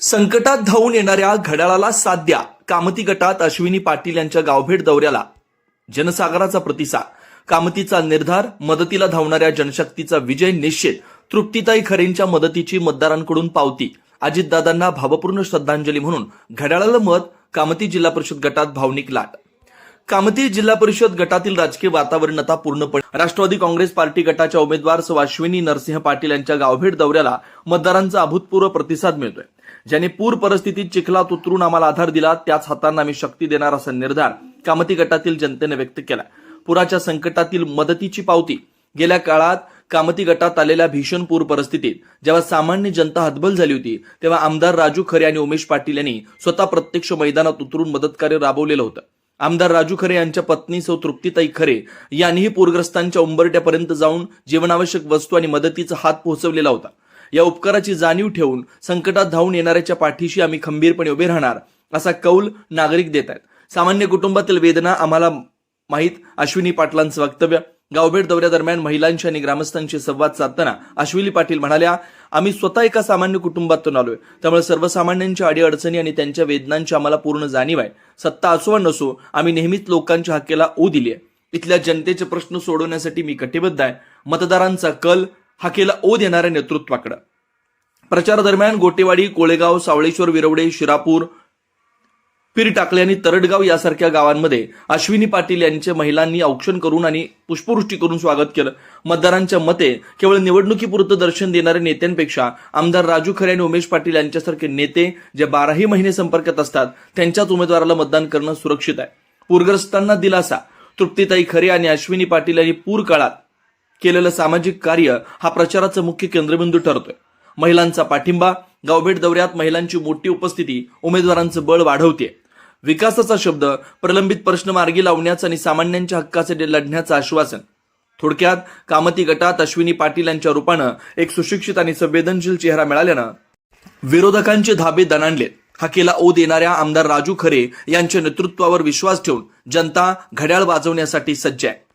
संकटात धावून येणाऱ्या घड्याळाला साथ द्या. कामती गटात अश्विनी पाटील यांच्या गावभेट दौऱ्याला. जनसागराचा प्रतिसाद. कामतीचा निर्धार मदतीला धावणाऱ्या जनशक्तीचा विजय निश्चित. तृप्तीताई खरेंच्या मदतीची मतदारांकडून पावती. अजितदादांना भावपूर्ण श्रद्धांजली म्हणून घड्याळाला मत कामती जिल्हा परिषद गटात भावनिक लाट. कामती जिल्हा परिषद गटातील राजकीय वातावरण आता पूर्णपणे राष्ट्रवादी काँग्रेस पार्टी गटाच्या उमेदवार सौ अश्विनी नरसिंह पाटील यांच्या गावभेट दौऱ्याला मतदारांचा अभूतपूर्व प्रतिसाद मिळतोय. ज्यांनी पूर परिस्थितीत चिखलात उतरून आम्हाला आधार दिला त्याच हातांना आम्ही शक्ती देणार असा निर्धार कामती गटातील जनतेने व्यक्त केला पुराच्या संकटातील मदतीची पावती. गेल्या काळात कामती गटात आलेल्या भीषण पूर परिस्थितीत जेव्हा सामान्य जनता हतबल झाली होती तेव्हा आमदार राजू खरे आणि उमेश पाटील यांनी स्वतः प्रत्यक्ष मैदानात उतरून मदतकार्य राबवलेलं होतं. आमदार राजू खरे यांच्या पत्नी सौ तृप्तीताई खरे यांनीही पूरग्रस्तांच्या उंबरट्यापर्यंत जाऊन जीवनावश्यक वस्तू आणि मदतीचा हात पोहोचवलेला होता. या उपकाराची जाणीव ठेवून संकटात धावून येणाऱ्याच्या पाठीशी आम्ही खंबीरपणे उभे राहणार असा कौल नागरिक देत आहेत. सामान्य कुटुंबातील वेदना आम्हाला माहीत अश्विनी पाटलांचं वक्तव्य. गावभेट दौऱ्यादरम्यान महिलांशी आणि ग्रामस्थांशी संवाद साधताना अश्विनी पाटील म्हणाल्या आम्ही स्वतः एका सामान्य कुटुंबातून आलोय. त्यामुळे सर्वसामान्यांच्या अडीअडचणी आणि त्यांच्या वेदनांची आम्हाला पूर्ण जाणीव आहे. सत्ता असो वा नसो आम्ही नेहमीच लोकांच्या हक्केला ओ दिली आहे इथल्या जनतेचे प्रश्न सोडवण्यासाठी मी कटिबद्ध आहे. मतदारांचा कल हाकेला ओ देणाऱ्या नेतृत्वाकडे. प्रचारादरम्यान गोटेवाडी कोळेगाव सावळेश्वर विरवडे शिरापूर पीर टाकले आणि तरडगाव यासारख्या गावांमध्ये अश्विनी पाटील यांचे महिलांनी औक्षण करून आणि पुष्पवृष्टी करून स्वागत केलं. मतदारांच्या मते केवळ निवडणुकीपुरतं दर्शन देणाऱ्या नेत्यांपेक्षा आमदार राजू खरे आणि उमेश पाटील यांच्यासारखे नेते जे बाराही महिने संपर्कात असतात त्यांच्याच उमेदवाराला मतदान करणं सुरक्षित आहे. पूरग्रस्तांना दिलासा तृप्तीताई खरे आणि अश्विनी पाटील यांनी पूर काळात केलेलं सामाजिक कार्य हा प्रचाराचा मुख्य केंद्रबिंदू ठरतोय. महिलांचा पाठिंबा गावभेट दौऱ्यात महिलांची मोठी उपस्थिती उमेदवारांचं बळ वाढवते विकासाचा शब्द प्रलंबित प्रश्न मार्गी लावण्याचं आणि सामान्यांच्या हक्कासाठी लढण्याचं आश्वासन. थोडक्यात कामती गटात अश्विनी पाटील यांच्या रूपानं एक सुशिक्षित आणि संवेदनशील चेहरा मिळाल्यानं विरोधकांचे धाबे दणाणलेत हकेला ओ देणाऱ्या आमदार राजू खरे यांच्या नेतृत्वावर विश्वास ठेवून जनता घड्याळ वाजवण्यासाठी सज्ज आहे.